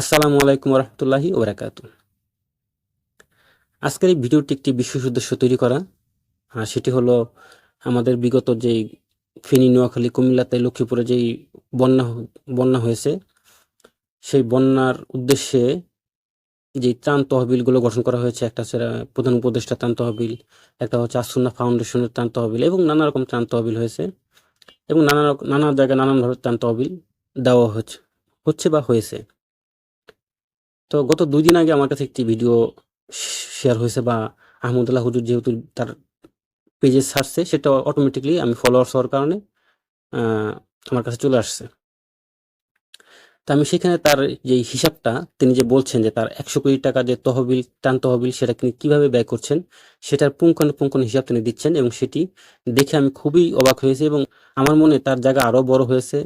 আসসালামু আলাইকুম রহমতুল্লাহি ওবরাকাত আজকের এই ভিডিওটি একটি বিশেষ উদ্দেশ্য তৈরি করা। সেটি হলো আমাদের বিগত যেই ফেনী, নোয়াখালী, কুমিল্লাতে লক্ষ্মীপুরে যেই বন্যা বন্যা হয়েছে, সেই বন্যার উদ্দেশ্যে যে ত্রাণ তহবিলগুলো গঠন করা হয়েছে, একটা হচ্ছে প্রধান উপদেষ্টা ত্রাণ তহবিল, একটা হচ্ছে আসুন্না ফাউন্ডেশনের ত্রাণ তহবিল এবং নানা রকম ত্রাণ তহবিল হয়েছে এবং নানা নানা জায়গায় নানানভাবে ত্রাণ তহবিল দেওয়া হচ্ছে হচ্ছে বা হয়েছে। তো গত দুই দিন আগে আমার কাছে একটি ভিডিও শেয়ার হয়েছে বা আহমদুল্লাহ হুজুর যেহেতু তার পেজে ছাড়ছে সেটা অটোমেটিকলি আমি ফলোয়ার্স হওয়ার কারণে আমার কাছে চলে আসছে। তা আমি সেখানে তার যে হিসাবটা, তিনি যে বলছেন যে তার একশো কোটি টাকা যে তহবিল, টান তহবিল, সেটা তিনি কীভাবে ব্যয় করছেন, সেটার পুঙ্খানুপুঙ্খানু হিসাব তিনি দিচ্ছেন এবং সেটি দেখে আমি খুবই অবাক হয়েছি এবং আমার মনে তার জায়গা আরও বড় হয়েছে,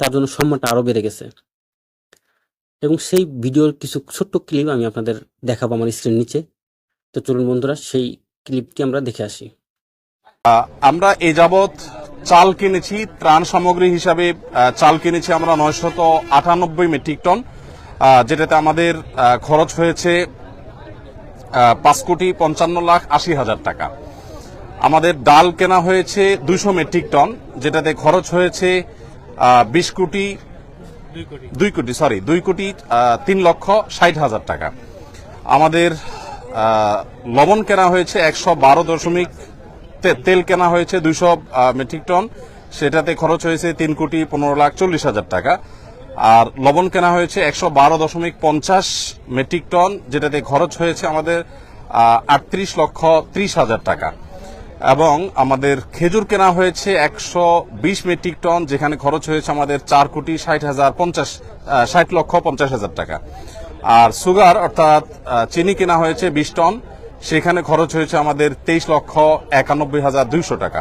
তার জন্য সম্মানটা আরও বেড়ে গেছে। এবং সেই ভিডিওর কিছু ছোট্ট ক্লিপ আমি আপনাদের দেখাবো আমার স্ক্রিন নিচে। তো চলুন বন্ধুরা, সেই ক্লিপটি আমরা দেখে আসি। আমরা এ যাবৎ চাল কিনেছি, ত্রাণ সামগ্রী হিসাবে চাল কিনেছি আমরা নয়শত আটানব্বই মেট্রিক টন যেটাতে আমাদের খরচ হয়েছে পাঁচ কোটি পঞ্চান্ন লাখ আশি হাজার টাকা। আমাদের ডাল কেনা হয়েছে দুইশো মেট্রিক টন, যেটাতে খরচ হয়েছে বিশ কোটি দুই কোটি। সরি দুই কোটি তিন লক্ষ ষাট হাজার টাকা। আমাদের লবণ কেনা হয়েছে একশো বারো দশমিক তেল কেনা হয়েছে দুইশো মেট্রিক টন। সেটাতে খরচ হয়েছে তিন কোটি পনেরো লাখ চল্লিশ হাজার টাকা। আর লবণ কেনা হয়েছে একশো বারো দশমিক পঞ্চাশ মেট্রিক টন, যেটাতে খরচ হয়েছে আমাদের আটত্রিশ লক্ষ ত্রিশ হাজার টাকা। এবং আমাদের খেজুর কেনা হয়েছে একশো বিশ মেট্রিক টন, যেখানে খরচ হয়েছে আমাদের চার কোটি ষাট হাজার পঞ্চাশ ষাট লক্ষ পঞ্চাশ হাজার টাকা। আর সুগার, অর্থাৎ চিনি কেনা হয়েছে বিশ টন, সেখানে খরচ হয়েছে আমাদের তেইশ লক্ষ একানব্বই হাজার দুইশো টাকা।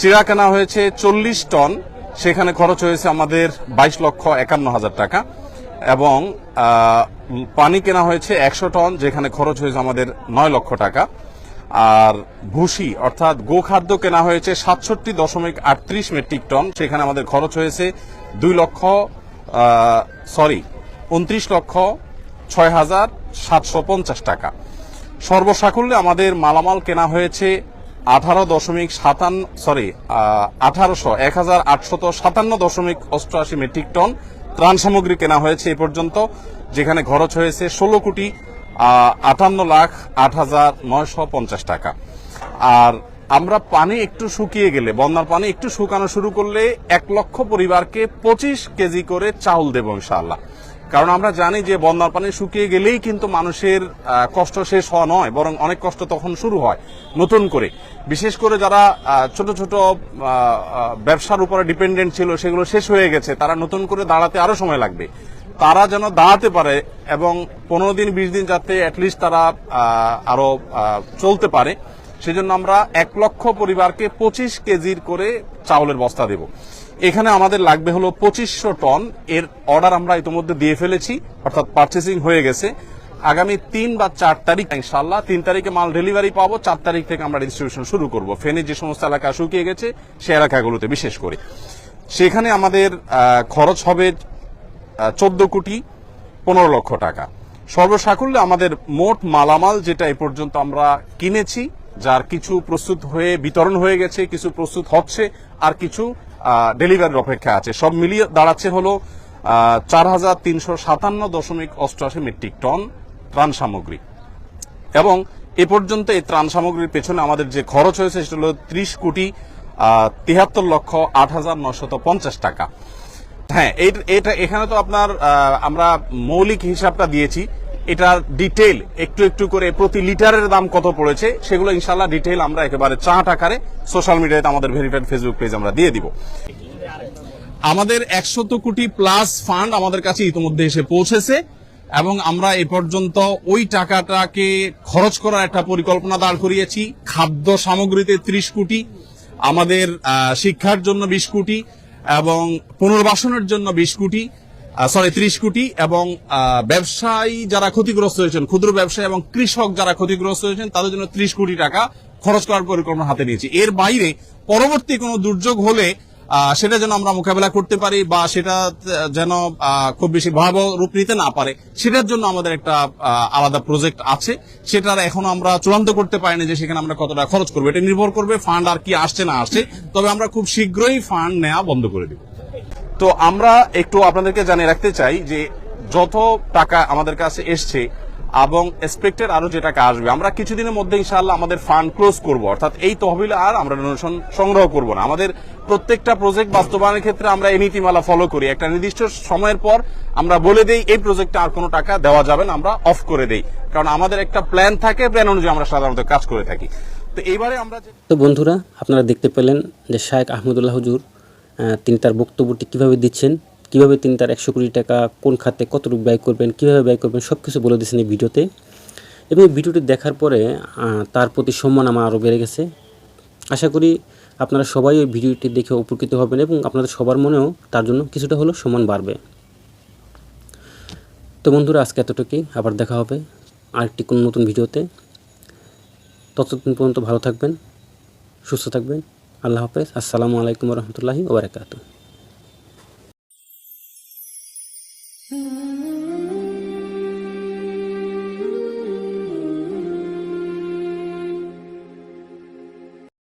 চিড়া কেনা হয়েছে চল্লিশ টন, সেখানে খরচ হয়েছে আমাদের বাইশ লক্ষ একান্ন হাজার টাকা। এবং পানি কেনা হয়েছে একশো টন, যেখানে খরচ হয়েছে আমাদের নয় লক্ষ টাকা। আর ভুসি, অর্থাৎ গোখাদ্য কেনা হয়েছে সাতষট্টি দশমিক আটত্রিশ মেট্রিক টন। সেখানে আমাদের খরচ হয়েছে দুই লক্ষ সরি, উনত্রিশ লক্ষ ছয় হাজার সাতশো পঞ্চাশ টাকা। সর্বসাকুল্যে আমাদের মালামাল কেনা হয়েছে আঠারো দশমিক সাতান্ন, সরি আঠারোশো, এক হাজার আটশত সাতান্ন দশমিক অষ্টআশি মেট্রিক টন। ত্রাণ সামগ্রী কেনা হয়েছে এ পর্যন্ত, যেখানে খরচ হয়েছে ষোলো কোটি আটান্ন লাখ আট হাজার নয়শো পঞ্চাশ টাকা। আর আমরা পানি একটু শুকিয়ে গেলে, বন্যার পানি একটু শুকানো শুরু করলে এক লক্ষ পরিবারকে পঁচিশ কেজি করে চাউল দেবো ইনশাআল্লাহ। কারণ আমরা জানি যে বন্যার পানি শুকিয়ে গেলেই কিন্তু মানুষের কষ্ট শেষ হওয়া নয়, বরং অনেক কষ্ট তখন শুরু হয় নতুন করে। বিশেষ করে যারা ছোট ছোট ব্যবসার উপরে ডিপেন্ডেন্ট ছিল, সেগুলো শেষ হয়ে গেছে, তারা নতুন করে দাঁড়াতে আরও সময় লাগবে। তারা যেন দাঁড়াতে পারে এবং পনেরো দিন, বিশ দিন যাতে অ্যাটলিস্ট তারা আরও চলতে পারে, সেজন্য আমরা এক লক্ষ পরিবারকে পঁচিশ কেজির করে চাউলের বস্তা দেব। এখানে আমাদের লাগবে হলো পঁচিশশো টন। এর অর্ডার আমরা ইতিমধ্যে দিয়ে ফেলেছি, অর্থাৎ পার্চেসিং হয়ে গেছে। আগামী তিন বা চার তারিখ ইনশাল্লাহ তিন তারিখে মাল ডেলিভারি পাবো, চার তারিখ থেকে আমরা ডিস্ট্রিবিউশন শুরু করব। ফেনীর যে সমস্ত এলাকা শুকিয়ে গেছে, সে এলাকাগুলোতে বিশেষ করে। সেখানে আমাদের খরচ হবে চোদ্দ কোটি পনেরো লক্ষ টাকা। সর্বসাকুল্যে আমাদের মোট মালামাল যেটা এ পর্যন্ত আমরা কিনেছি, যার কিছু প্রস্তুত হয়ে বিতরণ হয়ে গেছে, কিছু প্রস্তুত হচ্ছে, আর কিছু ডেলিভারির অপেক্ষা আছে। সব মিলিয়ে দাঁড়াচ্ছে হলো চার হাজার তিনশো সাতান্ন দশমিক অষ্টআশি মেট্রিক টন ত্রাণ সামগ্রী। এবং এ পর্যন্ত এই ত্রাণ সামগ্রীর পেছনে আমাদের যে খরচ হয়েছে, সেটা হলো ত্রিশ কোটি তিহাত্তর লক্ষ আট হাজার নশত পঞ্চাশ টাকা। হ্যাঁ এটা, এখানে তো আপনার আমরা মৌলিক হিসাবটা দিয়েছি। এটার ডিটেল একটু একটু করে প্রতি লিটারের দাম কত পড়েছে, সেগুলো ইনশাল্লাহ ডিটেল আমরা একেবারে চার্ট আকারে সোশ্যাল মিডিয়াতে আমাদের ভেরিফাইড ফেসবুক পেজ আমরা দিয়ে দিব। আমাদের একশত কোটি প্লাস ফান্ড আমাদের কাছে ইতিমধ্যে এসে পৌঁছেছে এবং আমরা এ পর্যন্ত ওই টাকাটাকে খরচ করার একটা পরিকল্পনা দাঁড় করিয়েছি। খাদ্য সামগ্রীতে ত্রিশ কোটি, আমাদের শিক্ষার জন্য বিশ কোটি এবং পুনর্বাসনের জন্য বিশ কোটি সরি ত্রিশ কোটি এবং ব্যবসায়ী যারা ক্ষতিগ্রস্ত হয়েছেন, ক্ষুদ্র ব্যবসায়ী এবং কৃষক যারা ক্ষতিগ্রস্ত হয়েছেন, তাদের জন্য ত্রিশ কোটি টাকা খরচ করার পরিকল্পনা হাতে নিয়েছি। এর বাইরে পরবর্তী কোনো দুর্যোগ হলে সেটা যেন আমরা মোকাবেলা করতে পারি বা সেটা যেন খুব বেশি ভয়াবহ রূপ নিতে না পারে, সেটার জন্য আমাদের একটা আলাদা প্রজেক্ট আছে। সেটার এখনও আমরা চূড়ান্ত করতে পারিনি যে সেখানে আমরা কতটা খরচ করব। এটা নির্ভর করবে ফান্ড আর কি আসছে না আসছে। তবে আমরা খুব শীঘ্রই ফান্ড নেওয়া বন্ধ করে দিব। তো আমরা একটু আপনাদেরকে জানিয়ে রাখতে চাই যে যত টাকা আমাদের কাছে এসছে এবং এক্সপেক্টেড আরও যেটা আসবে। আমরা কিছুদিনের মধ্যে ইনশাআল্লাহ আমাদের ফান্ড ক্লোজ করব। অর্থাৎ এই তহবিল আর আমরা ডোনেশন সংগ্রহ করব না। আমাদের প্রত্যেকটা প্রজেক্ট বাস্তবায়নের ক্ষেত্রে আমরা এই নীতিমালা ফলো করি। একটা নির্দিষ্ট সময়ের পর আমরা বলে দেই, এই প্রজেক্টে আর কোনো টাকা দেওয়া যাবে না, আমরা অফ করে দেই। কারণ আমাদের একটা প্ল্যান থাকে প্ল্যান অনুযায়ী আমরা সাধারণত কাজ করে থাকি। তো এইবারে আমরা তো বন্ধুরা, আপনারা দেখতে পেলেন যে শায়েক আহমদুল্লাহ হুজুর তিনি তার বক্তব্যটি কীভাবে দিচ্ছেন কীভাবে তিনি তার একশো কোটি টাকা কোন খাতে কতটুকু ব্যয় করবেন, কীভাবে ব্যয় করবেন সব কিছু বলে দিয়েছেন এই ভিডিওতে। এবং এই ভিডিওটি দেখার পরে তার প্রতি সম্মান আমার আরও বেড়ে গেছে। আশা করি আপনারা সবাই ওই ভিডিওটি দেখে উপকৃত হবেন এবং আপনাদের সবার মনেও তার জন্য কিছুটা হলেও সম্মান বাড়বে। তো বন্ধুরা, আজকে এতটুকুই। আবার দেখা হবে আরেকটি কোনো নতুন ভিডিওতে। ততদিন পর্যন্ত ভালো থাকবেন, সুস্থ থাকবেন। আল্লাহ হাফেজ। আসসালামু আলাইকুম রহমতুল্লাহি ওবরাকাতু